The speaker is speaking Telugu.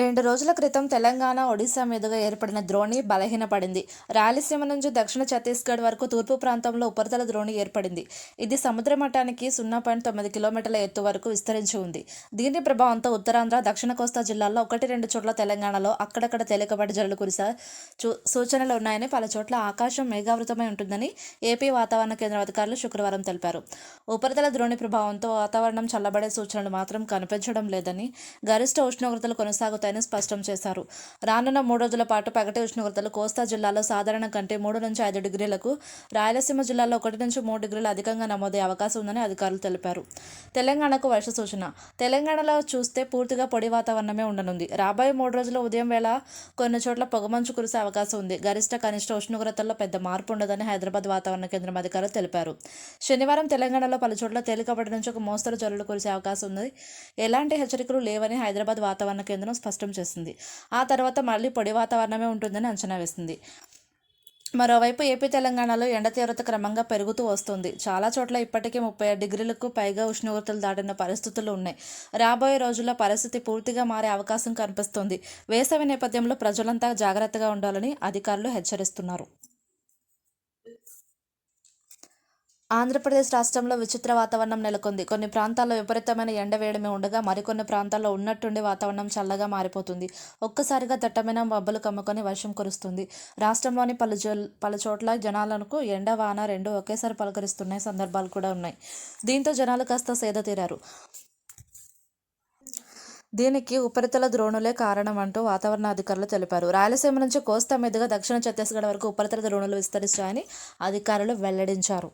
రెండు రోజుల క్రితం తెలంగాణ ఒడిశా మీదుగా ఏర్పడిన ద్రోణి బలహీనపడింది. రాయలసీమ నుంచి దక్షిణ ఛత్తీస్గఢ్ వరకు తూర్పు ప్రాంతంలో ఉపరితల ద్రోణి ఏర్పడింది. ఇది సముద్ర మట్టానికి సున్నా పాయింట్ తొమ్మిది కిలోమీటర్ల ఎత్తు వరకు విస్తరించి ఉంది. దీని ప్రభావంతో ఉత్తరాంధ్ర దక్షిణ కోస్తా జిల్లాల్లో ఒకటి రెండు చోట్ల తెలంగాణలో అక్కడక్కడ తేలికపాటి జల్లు కురిసే సూచనలు ఉన్నాయని పలు చోట్ల ఆకాశం మేఘావృతమై ఉంటుందని ఏపీ వాతావరణ కేంద్రం అధికారులు శుక్రవారం తెలిపారు. ఉపరితల ద్రోణి ప్రభావంతో వాతావరణం చల్లబడే సూచనలు మాత్రం కనిపించడం లేదని గరిష్ట ఉష్ణోగ్రతలు ఉంటాయని స్పష్టం చేశారు. రానున్న మూడు రోజుల పాటు పగటి ఉష్ణోగ్రతలు కోస్తా జిల్లాలో సాధారణ కంటే మూడు నుంచి ఐదు డిగ్రీలకు రాయలసీమ జిల్లాలో ఒకటి నుంచి మూడు డిగ్రీలు అధికంగా నమోదయ్యే అవకాశం ఉందని అధికారులు తెలిపారు. తెలంగాణకు వర్ష సూచన. తెలంగాణలో చూస్తే పూర్తిగా పొడి వాతావరణమే ఉండనుంది. రాబోయే మూడు రోజుల ఉదయం వేళ కొన్ని చోట్ల పొగమంచు కురిసే అవకాశం ఉంది. గరిష్ట కనిష్ట ఉష్ణోగ్రతల్లో పెద్ద మార్పు ఉండదని హైదరాబాద్ వాతావరణ కేంద్రం అధికారులు తెలిపారు. శనివారం తెలంగాణలో పలు చోట్ల తేలికపడి నుంచి ఒక మోస్తరు జల్లులు కురిసే అవకాశం ఉంది. ఎలాంటి హెచ్చరికలు లేవని హైదరాబాద్ వాతావరణ కేంద్రం స్పష్టం చేసింది ఆ తర్వాత మళ్ళీ పొడి వాతావరణమే ఉంటుందని అంచనా వేసింది మరోవైపు ఏపీ తెలంగాణలో ఎండ తీవ్రత క్రమంగా పెరుగుతూ వస్తుంది. చాలా చోట్ల ఇప్పటికే ముప్పై డిగ్రీలకు పైగా ఉష్ణోగ్రతలు దాటిన పరిస్థితులు ఉన్నాయి. రాబోయే రోజుల్లో పరిస్థితి పూర్తిగా మారే అవకాశం కనిపిస్తుంది. వేసవి నేపథ్యంలో ప్రజలంతా జాగ్రత్తగా ఉండాలని అధికారులు హెచ్చరిస్తున్నారు. ఆంధ్రప్రదేశ్ రాష్ట్రంలో విచిత్ర వాతావరణం నెలకొంది. కొన్ని ప్రాంతాల్లో విపరీతమైన ఎండ వేయడమే ఉండగా మరికొన్ని ప్రాంతాల్లో ఉన్నట్టుండి వాతావరణం చల్లగా మారిపోతుంది. ఒక్కసారిగా దట్టమైన మబ్బులు కమ్ముకొని వర్షం కురుస్తుంది. రాష్ట్రంలోని పలు పలు చోట్ల జనాలకు ఎండ వాన రెండు ఒకేసారి పలకరిస్తున్న సందర్భాలు కూడా ఉన్నాయి. దీంతో జనాలు కాస్త సేద తీరారు. దీనికి ఉపరితల ద్రోణులే కారణం అంటూ వాతావరణ అధికారులు తెలిపారు. రాయలసీమ నుంచి కోస్తా మీదుగా దక్షిణ ఛత్తీస్గఢ్ వరకు ఉపరితల ద్రోణులు విస్తరిస్తాయని అధికారులు వెల్లడించారు.